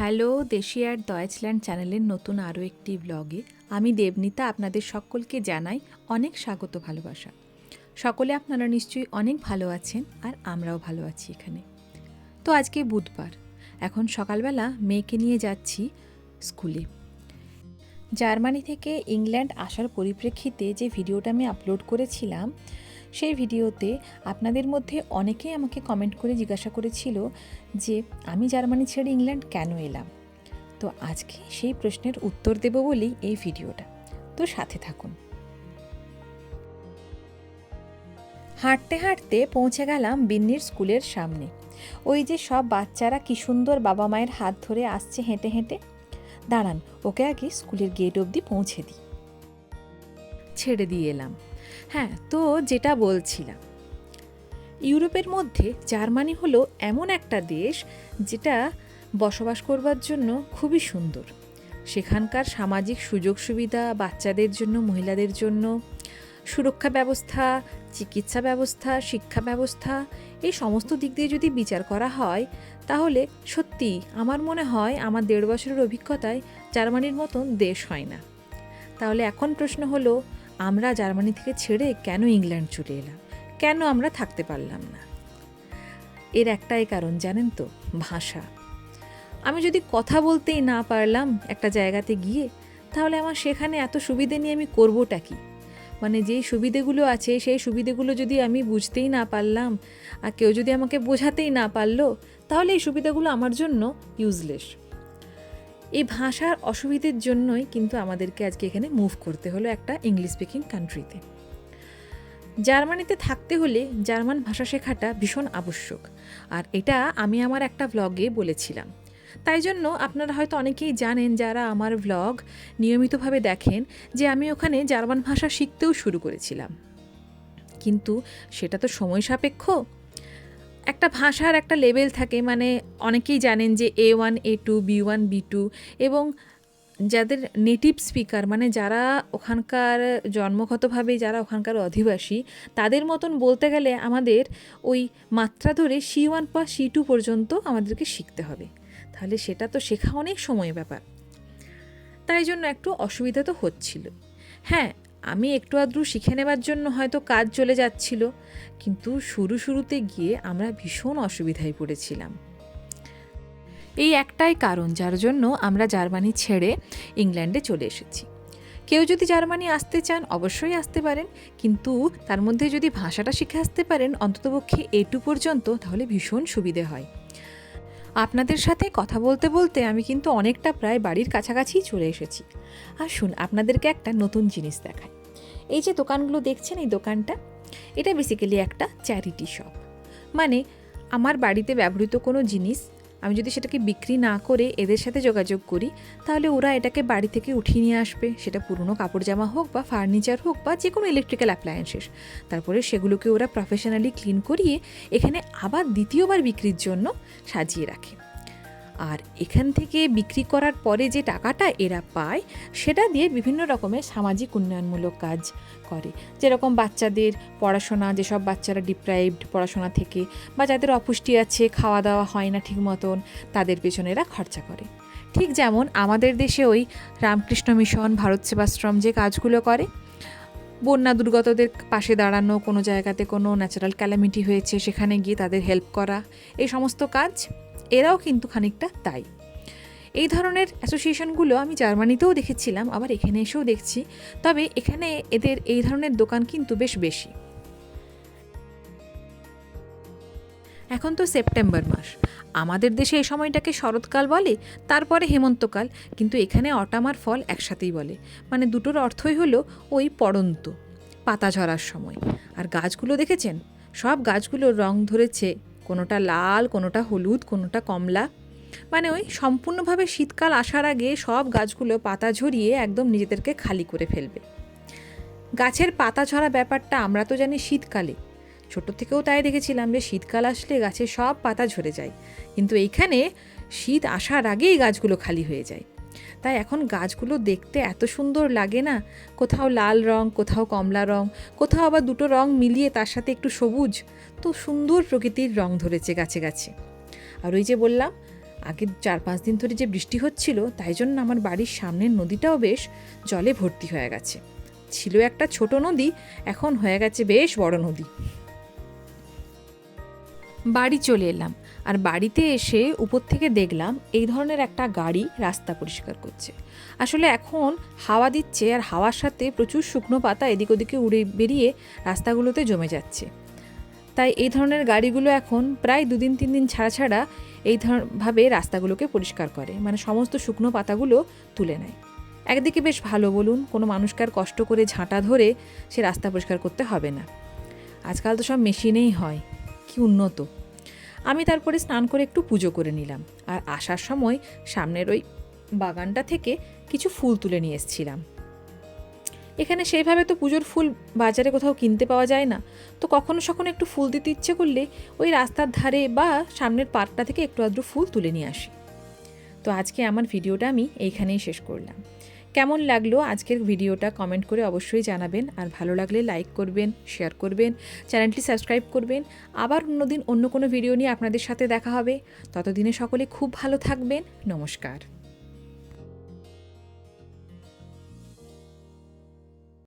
Hello, দেশি আর Deutschland চ্যানেলের নতুন আরও একটি ব্লগে আমি দেবনীতা আপনাদের সকলকে জানাই অনেক স্বাগত ভালোবাসা। সকলে আপনারা নিশ্চয়ই অনেক ভালো আছেন আর আমরাও ভালো আছি এখানে। তো আজকে বুধবার, এখন সকালবেলা মেয়েকে নিয়ে যাচ্ছি স্কুলে। জার্মানি থেকে ইংল্যান্ড আসার পরিপ্রেক্ষিতে যে ভিডিওটা আমি আপলোড করেছিলাম সেই ভিডিওতে আপনাদের মধ্যে অনেকেই আমাকে কমেন্ট করে জিজ্ঞাসা করেছিল যে, আমি জার্মানি ছেড়ে ইংল্যান্ড কেন এলাম? তো আজকে সেই প্রশ্নের উত্তর দেব বলেই এই ভিডিওটা। তো সাথে থাকুন। হাঁটতে হাঁটতে পৌঁছে গেলাম বিন্নির স্কুলের সামনে। ওই যে সব বাচ্চারা কি সুন্দর বাবা মায়ের হাত ধরে আসছে হেঁটে হেঁটে। দাঁড়ান, ওকে আগে স্কুলের গেট অবধি পৌঁছে দিই। ছেড়ে দিয়ে এলাম। হ্যাঁ তো যেটা বলছিলাম। ইউরোপের মধ্যে জার্মানি হলো এমন একটা দেশ যেটা বসবাস করবার জন্য খুবই সুন্দর। সেখানকার সামাজিক সুযোগ সুবিধা বাচ্চাদের জন্য, মহিলাদের জন্য, সুরক্ষা ব্যবস্থা, চিকিৎসা ব্যবস্থা, শিক্ষা ব্যবস্থা, এই সমস্ত দিক দিয়ে যদি বিচার করা হয়, তাহলে সত্যি আমার মনে হয় আমার দেড় বছরের অভিজ্ঞতায় জার্মানির মতন দেশ হয় না। তাহলে এখন প্রশ্ন হলো আমরা জার্মানি থেকে ছেড়ে কেন ইংল্যান্ড চলে এলাম? কেন আমরা থাকতে পারলাম না? এর একটাই কারণ, জানেন তো, ভাষা। আমি যদি কথা বলতেই না পারলাম একটা জায়গাতে গিয়ে, তাহলে আমার সেখানে এত সুবিধে নিয়ে আমি করবোটা কি? মানে যেই সুবিধেগুলো আছে, সেই সুবিধেগুলো যদি আমি বুঝতেই না পারলাম, আর কেউ যদি আমাকে বোঝাতেই না পারল, তাহলে এই সুবিধাগুলো আমার জন্য ইউজলেস এই ভাষার অসুবিধের জন্যই কিন্তু আমাদেরকে আজকে এখানে মুভ করতে হলো একটা ইংলিশ স্পিকিং কান্ট্রিতে জার্মানিতে থাকতে হলে জার্মান ভাষা শেখাটা ভীষণ আবশ্যক। আর এটা আমি আমার একটা ব্লগে বলেছিলাম। তাই জন্য আপনারা হয়তো অনেকেই জানেন যারা আমার ব্লগ নিয়মিতভাবে দেখেন যে আমি ওখানে জার্মান ভাষা শিখতেও শুরু করেছিলাম। কিন্তু সেটা তো সময় সাপেক্ষ। একটা ভাষার একটা লেভেল থাকে মানে অনেকেই জানেন যে A one A two B one B two এবং যাদের নেটিভ স্পিকার মানে যারা ওখানকার জন্মগতভাবে যারা ওখানকার অধিবাসী, তাদের মতন বলতে গেলে আমাদের ওই মাত্রা ধরে সি ওয়ান বা সি টু পর্যন্ত আমাদেরকে শিখতে হবে। তাহলে সেটা তো শেখা অনেক সময় ব্যাপার। তাই জন্য একটু অসুবিধা তো হচ্ছিল। হ্যাঁ আমি একটু আধটু শিখে নেবার জন্য হয়তো কাজ চলে যাচ্ছিল, কিন্তু শুরু শুরুতে গিয়ে আমরা ভীষণ অসুবিধায় পড়েছিলাম। এই একটাই কারণ যার জন্য আমরা জার্মানি ছেড়ে ইংল্যান্ডে চলে এসেছি। কেউ যদি জার্মানি আসতে চান অবশ্যই আসতে পারেন, কিন্তু তার মধ্যে যদি ভাষাটা শিখে আসতে পারেন অন্ততপক্ষে এটু পর্যন্ত তাহলে ভীষণ সুবিধে হয়। আপনাদের সাথে কথা বলতে বলতে আমি কিন্তু অনেকটা প্রায় বাড়ির কাছাকাছি চলে এসেছি। আসুন, আপনাদেরকে একটা নতুন জিনিস দেখাই। এই যে দোকানগুলো দেখছেন, এই দোকানটা, এটা বেসিক্যালি একটা চ্যারিটি শপ মানে আমার বাড়িতে ব্যবহৃত কোনো জিনিস আমি যদি সেটাকে বিক্রি না করে এদের সাথে যোগাযোগ করি, তাহলে ওরা এটাকে বাড়ি থেকে উঠিয়ে নিয়ে আসবে। সেটা পুরনো কাপড় জামা হোক বা ফার্নিচার হোক বা যে কোনো ইলেকট্রিক্যাল অ্যাপ্লায়েন্সেস তারপরে সেগুলোকে ওরা প্রফেশনালি ক্লিন করিয়ে এখানে আবার দ্বিতীয়বার বিক্রির জন্য সাজিয়ে রাখে। আর এখান থেকে বিক্রি করার পরে যে টাকাটা এরা পায়, সেটা দিয়ে বিভিন্ন রকমের সামাজিক উন্নয়নমূলক কাজ করে। যেরকম বাচ্চাদের পড়াশোনা, যেসব বাচ্চারা ডিপ্রাইভড পড়াশোনা থেকে বা যাদের অপুষ্টি আছে, খাওয়া দাওয়া হয় না ঠিক মতন, তাদের পেছনে এরা খরচা করে। ঠিক যেমন আমাদের দেশে ওই রামকৃষ্ণ মিশন, ভারত সেবাশ্রম যে কাজগুলো করে, বন্যা দুর্গতদের পাশে দাঁড়ানো, কোনো জায়গাতে কোনো ন্যাচারাল ক্যালামিটি হয়েছে, সেখানে গিয়ে তাদের হেল্প করা, এই সমস্ত কাজ এরাও কিন্তু খানিকটা তাই। এই ধরনের অ্যাসোসিয়েশনগুলো আমি জার্মানিতেও দেখেছিলাম, আবার এখানে এসেও দেখছি। তবে এখানে এদের এই ধরনের দোকান কিন্তু বেশ বেশি। এখন তো সেপ্টেম্বর মাস। আমাদের দেশে এই সময়টাকে শরৎকাল বলে, তারপরে হেমন্তকাল। কিন্তু এখানে অটামার ফল একসাথেই বলে। মানে দুটোর অর্থই হলো ওই পড়ন্ত, পাতা ঝরার সময়। আর গাছগুলো দেখেছেন? সব গাছগুলোর রং ধরেছে কোনোটা লাল, কোনোটা হলুদ, কোনোটা কমলা। মানে ওই সম্পূর্ণভাবে শীতকাল আসার আগে সব গাছগুলো পাতা ঝরিয়ে একদম নিজেদেরকে খালি করে ফেলবে। গাছের পাতা ঝরা ব্যাপারটা আমরা তো জানি শীতকালে। ছোট থেকেও তাই দেখেছিলাম যে শীতকাল আসলে গাছে সব পাতা ঝরে যায়। কিন্তু এইখানে শীত আসার আগেই গাছগুলো খালি হয়ে যায়। তাই এখন গাছগুলো দেখতে এত সুন্দর লাগে না? কোথাও লাল রং, কোথাও কমলা রং, কোথাও আবার দুটো রং মিলিয়ে তার সাথে একটু সবুজ। তো সুন্দর প্রকৃতির রং ধরেছে গাছে গাছে। আর ওই যে বললাম আগের চার পাঁচ দিন ধরে যে বৃষ্টি হচ্ছিল, তাই জন্য আমার বাড়ির সামনের নদীটাও বেশ জলে ভর্তি হয়ে গেছে। ছিল একটা ছোট নদী, এখন হয়ে গেছে বেশ বড় নদী। বাড়ি চলে এলাম। আর বাড়িতে এসে উপর থেকে দেখলাম এই ধরনের একটা গাড়ি রাস্তা পরিষ্কার করছে। আসলে এখন হাওয়া দিচ্ছে আর হাওয়ার সাথে প্রচুর শুকনো পাতা এদিক ওদিকে উড়ে বেরিয়ে রাস্তাগুলোতে জমে যাচ্ছে। তাই এই ধরনের গাড়িগুলো এখন প্রায় দুদিন তিন দিন ছাড়া ছাড়া এই ধর ভাবে রাস্তাগুলোকে পরিষ্কার করে। মানে সমস্ত শুকনো পাতাগুলো তুলে নেয়। একদিকে বেশ ভালো বলুন, কোনো মানুষকে আর কষ্ট করে ঝাঁটা ধরে সে রাস্তা পরিষ্কার করতে হবে না। আজকাল তো সব মেশিনেই হয়। কি উন্নত। আমি তারপরে স্নান করে একটু পুজো করে নিলাম আর আসার সময় সামনের ওই বাগানটা থেকে কিছু ফুল তুলে নিয়ে এসেছিলাম। এখানে সেইভাবে তো পুজোর ফুল বাজারে কোথাও কিনতে পাওয়া যায় না। তো কখনো সখনো একটু ফুল দিতে ইচ্ছে করলে ওই রাস্তার ধারে বা সামনের পার্কটা থেকে একটু আধটু ফুল তুলে নিয়ে আসি। তো আজকে আমার ভিডিওটা আমি এইখানেই শেষ করলাম। কেমন লাগল আজকের ভিডিওটা কমেন্ট করে অবশ্যই জানাবেন। আর ভালো লাগলে লাইক করবেন, শেয়ার করবেন, চ্যানেলটি সাবস্ক্রাইব করবেন। আবার অন্যদিন অন্য কোনো ভিডিও নিয়ে আপনাদের সাথে দেখা হবে। ততদিনে সকলে খুব ভালো থাকবেন। নমস্কার।